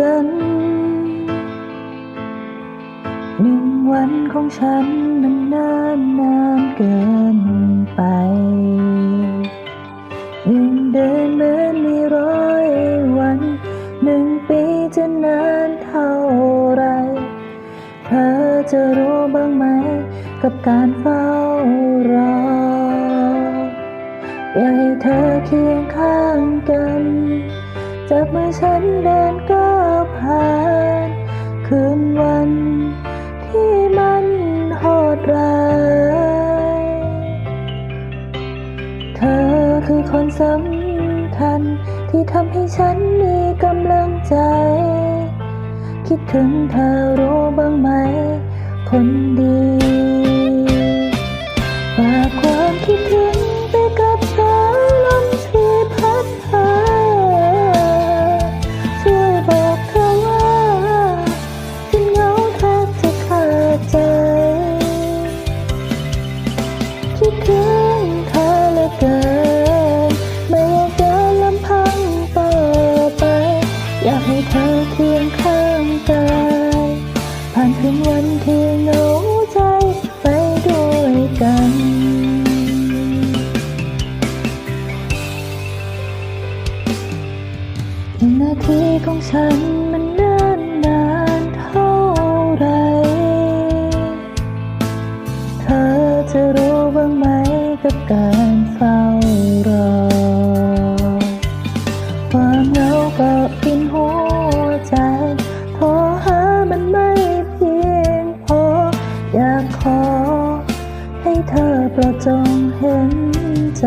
กัน หนึ่งวันของฉันมันนานนานเกินไป หนึ่งเดือนเหมือนมีร้อยวัน หนึ่งปีจะนานเท่าไร เธอจะรู้บ้างไหม กับการเฝ้ารอ อยากให้เธอเคียงข้างกันจับมือฉันเดิน คนสำคัญ ที่ทำให้ฉันมีกำลังใจ คิดถึงเธอรู้บ้างไหม คนดี ฝากความคิดถึง เฝ้ารอ ความเหงาก็กินหัวใจโทรหามันไม่เพียงพอ อยากขอ ให้เธอประจงเห็นใจ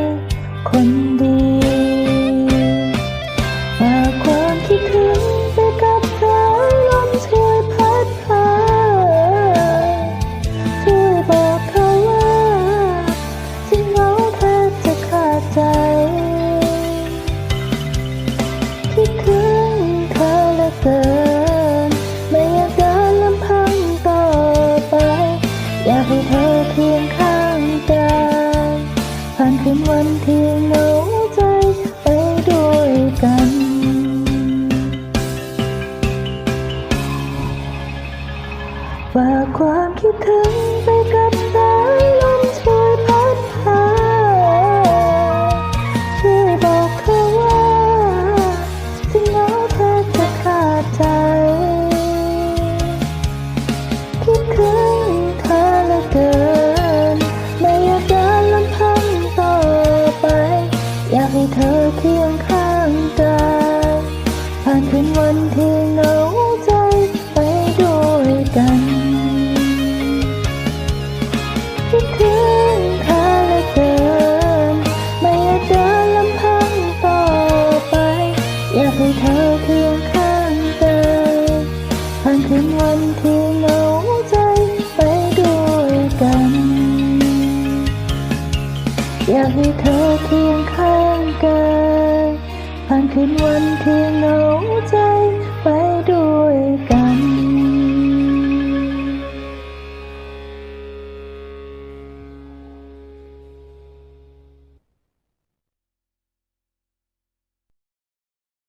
เกิน ไม่อยากเดินลำพังต่อไป อยากให้เธอเคียงข้างกายผ่านคืนวันที่เหงาใจไปด้วยกันฝากความคิดถึงไปกับสายลม กายผ่านคืนวันที่เหงาใจ